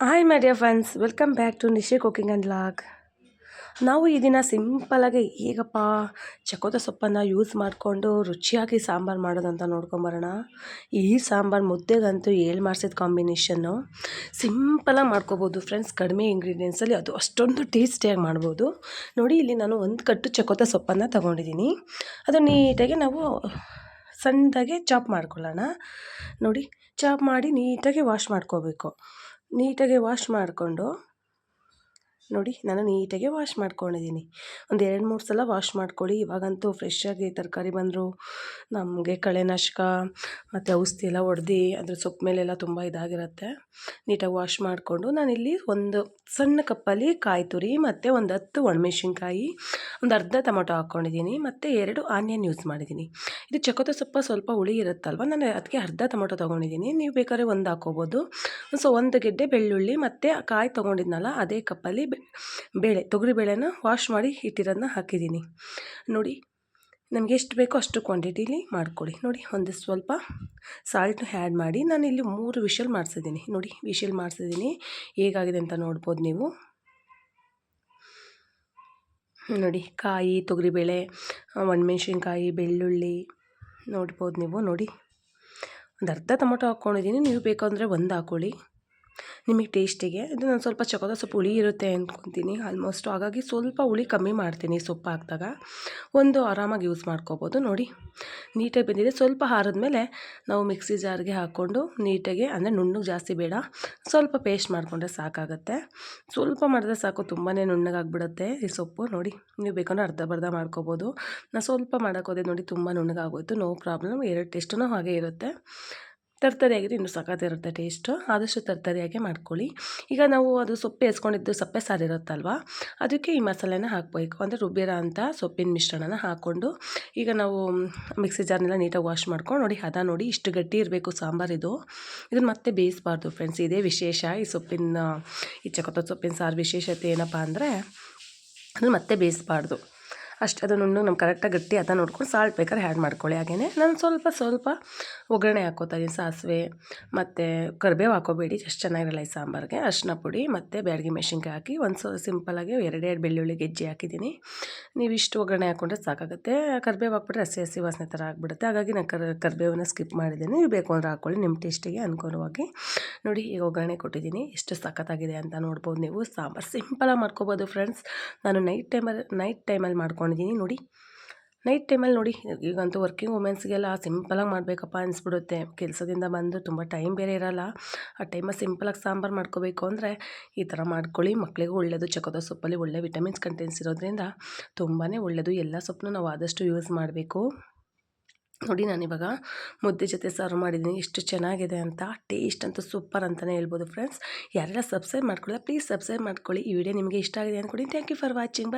Hi my dear friends welcome back to Nishe cooking and log ನಾವು ಈ ದಿನ ಸಿಂಪಲಾಗಿ ಹೇಗಪ್ಪ ಚಕೋತ ಸೊಪ್ಪನ್ನು ಯೂಸ್ ಮಾಡಿಕೊಂಡು ರುಚಿಯಾಗಿ ಸಾಂಬಾರು ಮಾಡೋದಂತ ನೋಡ್ಕೊಂಬರೋಣ. ಈ ಸಾಂಬಾರು ಮುದ್ದೆಗಂತೂ ಏಳು ಮಾಡಿಸಿದ ಕಾಂಬಿನೇಷನ್ನು ಸಿಂಪಲಾಗಿ ಮಾಡ್ಕೋಬೋದು ಫ್ರೆಂಡ್ಸ್ ಕಡಿಮೆ ಇಂಗ್ರೀಡಿಯೆಂಟ್ಸಲ್ಲಿ ಅದು ಅಷ್ಟೊಂದು ಟೇಸ್ಟಿಯಾಗಿ ಮಾಡ್ಬೋದು. ನೋಡಿ, ಇಲ್ಲಿ ನಾನು ಒಂದು ಕಟ್ಟು ಚಕೋತ ಸೊಪ್ಪನ್ನು ತೊಗೊಂಡಿದ್ದೀನಿ ಅದು ನೀಟಾಗಿ ನಾವು ಸಣ್ಣದಾಗೆ ಚಾಪ್ ಮಾಡ್ಕೊಳ್ಳೋಣ. ನೋಡಿ ಚಾಪ್ ಮಾಡಿ ನೀಟಾಗಿ ವಾಶ್ ಮಾಡ್ಕೋಬೇಕು. ನೀಟಾಗಿ ವಾಶ್ ಮಾಡಿಕೊಂಡು ನೋಡಿ, ನಾನು ನೀಟಾಗಿ ವಾಶ್ ಮಾಡ್ಕೊಂಡಿದ್ದೀನಿ. ಒಂದು ಎರಡು, ಮೂರು ಸಲ ವಾಶ್ ಮಾಡ್ಕೊಳ್ಳಿ. ಇವಾಗಂತೂ ಫ್ರೆಶ್ಶಾಗಿ ತರಕಾರಿ ಬಂದರು. ನಮಗೆ ಕಳೆನಾಶಕ ಮತ್ತು ಔಷಧಿ ಎಲ್ಲ ಹೊಡೆದು, ಅದ್ರ ಸೊಪ್ಪು ಮೇಲೆಲ್ಲ ತುಂಬ ಇದಾಗಿರುತ್ತೆ. ನೀಟಾಗಿ ವಾಶ್ ಮಾಡಿಕೊಂಡು ನಾನಿಲ್ಲಿ ಒಂದು ಸಣ್ಣ ಕಪ್ಪಲ್ಲಿ ಕಾಯಿ ತುರಿ ಮತ್ತು ಒಂದು ಹತ್ತು ಒಣಮೆಣ್ಸಿನ್ಕಾಯಿ, ಒಂದು ಅರ್ಧ ಟೊಮೊಟೊ ಹಾಕ್ಕೊಂಡಿದ್ದೀನಿ ಮತ್ತು ಎರಡು ಆನಿಯನ್ ಯೂಸ್ ಮಾಡಿದ್ದೀನಿ. ಇದು ಚಕೋತ ಸೊಪ್ಪು ಸ್ವಲ್ಪ ಹುಳಿ ಇರುತ್ತಲ್ವ? ನಾನು ಅದಕ್ಕೆ ಅರ್ಧ ಟೊಮೊಟೊ ತೊಗೊಂಡಿದ್ದೀನಿ. ನೀವು ಬೇಕಾದ್ರೆ ಒಂದು ಹಾಕೋಬೋದು. ಸೊ, ಒಂದು ಗೆಡ್ಡೆ ಬೆಳ್ಳುಳ್ಳಿ ಮತ್ತು ಕಾಯಿ ತೊಗೊಂಡಿದ್ನಲ್ಲ, ಅದೇ ಕಪ್ಪಲ್ಲಿ ಬೇಳೆ, ತೊಗರಿ ಬೇಳೆನ ವಾಶ್ ಮಾಡಿ ಇಟ್ಟಿರೋದನ್ನ ಹಾಕಿದ್ದೀನಿ. ನೋಡಿ, ನಮಗೆ ಎಷ್ಟು ಬೇಕೋ ಅಷ್ಟು ಕ್ವಾಂಟಿಟೀಲಿ ಮಾಡ್ಕೊಳ್ಳಿ ನೋಡಿ, ಒಂದು ಸ್ವಲ್ಪ ಸಾಲ್ಟ್ ಆ್ಯಡ್ ಮಾಡಿ ನಾನು ಇಲ್ಲಿ ಮೂರು ವಿಷಲ್ ಮಾಡಿಸಿದ್ದೀನಿ. ನೋಡಿ, ವಿಷಲ್ ಮಾಡಿಸಿದ್ದೀನಿ. ಹೇಗಾಗಿದೆ ಅಂತ ನೋಡ್ಬೋದು ನೀವು. ನೋಡಿ, ಕಾಯಿ ತೊಗರಿಬೇಳೆ ಒಣಮೆಣ್ಸಿನ್ಕಾಯಿ, ಬೆಳ್ಳುಳ್ಳಿ ನೋಡ್ಬೋದು ನೀವು. ನೋಡಿ, ಒಂದು ಅರ್ಧ ಟೊಮೊಟೊ ಹಾಕ್ಕೊಂಡಿದ್ದೀನಿ ನೀವು ಬೇಕಂದರೆ ಒಂದು ಹಾಕ್ಕೊಳ್ಳಿ ನಿಮಗೆ ಟೇಸ್ಟಿಗೆ. ಇದು ನಾನು ಸ್ವಲ್ಪ ಚಕೋತ ಸ್ವಲ್ಪ ಹುಳಿ ಇರುತ್ತೆ ಅಂದ್ಕೊತೀನಿ ಆಲ್ಮೋಸ್ಟು ಹಾಗಾಗಿ ಸ್ವಲ್ಪ ಹುಳಿ ಕಮ್ಮಿ ಮಾಡ್ತೀನಿ ಸೊಪ್ಪು ಹಾಕಿದಾಗ. ಒಂದು ಆರಾಮಾಗಿ ಯೂಸ್ ಮಾಡ್ಕೋಬೋದು. ನೋಡಿ, ನೀಟಾಗಿ ಬಂದಿದೆ. ಸ್ವಲ್ಪ ಹಾರಿದ್ಮೇಲೆ ನಾವು ಮಿಕ್ಸಿ ಜಾರ್ಗೆ ಹಾಕ್ಕೊಂಡು ನೀಟಾಗಿ, ಅಂದರೆ ನುಣ್ಣಗೆ ಜಾಸ್ತಿ ಬೇಡ, ಸ್ವಲ್ಪ ಪೇಸ್ಟ್ ಮಾಡಿಕೊಂಡ್ರೆ ಸಾಕಾಗುತ್ತೆ. ಸ್ವಲ್ಪ ಮಾಡಿದ್ರೆ ಸಾಕು ತುಂಬಾ ನುಣ್ಣಗಾಗ್ಬಿಡುತ್ತೆ ಈ ಸೊಪ್ಪು. ನೋಡಿ, ನೀವು ಬೇಕಂದ್ರೆ ಅರ್ಧ ಬರ್ಧ ಮಾಡ್ಕೋಬೋದು. ನಾನು ಸ್ವಲ್ಪ ಮಾಡೋಕ್ಕೋದೆ ನೋಡಿ, ತುಂಬ ನುಣ್ಣಗಾಗೋಯ್ತು ನೋ ಪ್ರಾಬ್ಲಮ್ ಎರಡು ಟೇಸ್ಟೂ ಹಾಗೆ ಇರುತ್ತೆ. ತರ್ತರಿಯಾಗಿದ್ರೆ ಇನ್ನೂ ಸಖತ್ತಿರುತ್ತೆ ಟೇಸ್ಟು. ಆದಷ್ಟು ತರ್ತರಿಯಾಗೆ ಮಾಡ್ಕೊಳ್ಳಿ. ಈಗ ನಾವು ಅದು ಸೊಪ್ಪು ಎಸ್ಕೊಂಡಿದ್ದು ಸಪ್ಪೆ ಸಾರು ಇರುತ್ತಲ್ವ? ಅದಕ್ಕೆ ಈ ಮಸಾಲೆನ ಹಾಕಬೇಕು. ಅಂದರೆ ರುಬ್ಬಿರೋ ಅಂತ ಸೊಪ್ಪಿನ ಮಿಶ್ರಣನ ಹಾಕ್ಕೊಂಡು ಈಗ ನಾವು ಮಿಕ್ಸಿ ಜಾರ್ನೆಲ್ಲ ನೀಟಾಗಿ ವಾಶ್ ಮಾಡ್ಕೊಂಡು ನೋಡಿ, ಹದ ನೋಡಿ, ಇಷ್ಟು ಗಟ್ಟಿ ಇರಬೇಕು ಸಾಂಬಾರಿದು ಇದನ್ನು ಮತ್ತೆ ಬೇಯಿಸಬಾರ್ದು ಫ್ರೆಂಡ್ಸ್. ಇದೇ ವಿಶೇಷ ಈ ಸೊಪ್ಪಿನ, ಈ ಚಕೋತ ಸೊಪ್ಪಿನ ಸಾರು ವಿಶೇಷತೆ ಏನಪ್ಪ ಅಂದರೆ ಅದನ್ನು ಮತ್ತೆ ಬೇಯಿಸಬಾರ್ದು. ಅಷ್ಟು ಅದನ್ನು ನಮ್ಮ ಕರೆಕ್ಟಾಗಿ ಗಟ್ಟಿ ಅದ ನೋಡ್ಕೊಂಡು ಸಾಲ್ಟ್ ಬೇಕಾದ್ರೆ ಆ್ಯಡ್ ಮಾಡ್ಕೊಳ್ಳಿ. ಹಾಗೆಯೇ ನಾನು ಸ್ವಲ್ಪ ಸ್ವಲ್ಪ ಒಗ್ಗರಣೆ ಹಾಕೋತಾ ಇದ್ದೀನಿ ಸಾಸಿವೆ ಮತ್ತು ಕರಿಬೇವು ಹಾಕೋಬೇಡಿ ಎಷ್ಟು ಚೆನ್ನಾಗಿರಲ್ಲ ಈ ಸಾಂಬಾರಿಗೆ. ಅರ್ಶಿನ ಪುಡಿ ಮತ್ತು ಬ್ಯಾಡಗಿ ಮೆಣಸಿನ್ಕಾಯಿ ಹಾಕಿ ಒಂದು ಸೊ ಸಿಂಪಲಾಗಿ ಎರಡೆರಡು ಬೆಳ್ಳುಳ್ಳಿ ಗೆಜ್ಜೆ ಹಾಕಿದ್ದೀನಿ ನೀವು ಇಷ್ಟು ಒಗ್ಗರಣೆ ಹಾಕ್ಕೊಂಡ್ರೆ ಸಾಕಾಗುತ್ತೆ. ಕರಿಬೇವು ಹಾಕ್ಬಿಟ್ರೆ ಹಸಿ ಹಸಿ ವಾಸನೆ ಥರ ಆಗಿಬಿಡುತ್ತೆ. ಹಾಗಾಗಿ ನಾನು ಕರ್, ಕರಿಬೇವನ್ನ ಸ್ಕಿಪ್ ಮಾಡಿದ್ದೀನಿ ನೀವು ಬೇಕು ಅಂದರೆ ಹಾಕ್ಕೊಳ್ಳಿ ನಿಮ್ಮ ಟೇಸ್ಟಿಗೆ ಅನುಕೂಲವಾಗಿ ನೋಡಿ, ಈಗ ಒಗ್ಗರಣೆ ಕೊಟ್ಟಿದ್ದೀನಿ ಎಷ್ಟು ಸಖತ್ತಾಗಿದೆ ಅಂತ ನೋಡ್ಬೋದು ನೀವು. ಸಾಂಬಾರು ಸಿಂಪಲಾಗಿ ಮಾಡ್ಕೋಬೋದು ಫ್ರೆಂಡ್ಸ್ ನಾನು ನೈಟ್ ಟೈಮಲ್ಲಿ ನೈಟ್ ಟೈಮಲ್ಲಿ ಮಾಡ್ಕೊಂಡಿದ್ದೀನಿ. ನೋಡಿ ನೈಟ್ ಟೈಮಲ್ಲಿ ನೋಡಿ, ಈಗಂತೂ ವರ್ಕಿಂಗ್ ವುಮೆನ್ಸ್ಗೆಲ್ಲ ಸಿಂಪಲಾಗಿ ಮಾಡಬೇಕಪ್ಪ ಅನಿಸ್ಬಿಡುತ್ತೆ. ಕೆಲಸದಿಂದ ಬಂದು ತುಂಬ ಟೈಮ್ ಬೇರೆ ಇರೋಲ್ಲ. ಆ ಟೈಮಲ್ಲಿ ಸಿಂಪಲಾಗಿ ಸಾಂಬಾರು ಮಾಡ್ಕೋಬೇಕು ಅಂದರೆ ಈ ಥರ ಮಾಡ್ಕೊಳ್ಳಿ. ಮಕ್ಕಳಿಗೂ ಒಳ್ಳೆಯದು ಚಕೋದ ಸೊಪ್ಪಲ್ಲಿ ಒಳ್ಳೆ ವಿಟಮಿನ್ಸ್ ಕಂಟೆಂಟ್ಸ್ ಇರೋದ್ರಿಂದ ತುಂಬಾ ಒಳ್ಳೆಯದು ಎಲ್ಲ ಸೊಪ್ಪನ್ನು ನಾವು ಆದಷ್ಟು ಯೂಸ್ ಮಾಡಬೇಕು. ನೋಡಿ ನಾನಿವಾಗ ಮುದ್ದೆ ಜೊತೆ ಸರ್ವ್ ಮಾಡಿದ್ದೀನಿ. ಎಷ್ಟು ಚೆನ್ನಾಗಿದೆ ಅಂತ ಟೇಸ್ಟ್ ಅಂತೂ ಸೂಪರ್ ಅಂತಲೇ ಹೇಳ್ಬೋದು ಫ್ರೆಂಡ್ಸ್ ಯಾರೆಲ್ಲ ಸಬ್ಸ್ಕ್ರೈಬ್ ಮಾಡ್ಕೊಳ್ಳಿ ಪ್ಲೀಸ್ ಸಬ್ಸ್ಕ್ರೈಬ್ ಮಾಡ್ಕೊಳ್ಳಿ. ಈ ವಿಡಿಯೋ ನಿಮಗೆ ಇಷ್ಟ ಆಗಿದೆ ಅಂದ್ಕೊಡಿ ಥ್ಯಾಂಕ್ ಯು ಫಾರ್ ವಾಚಿಂಗ್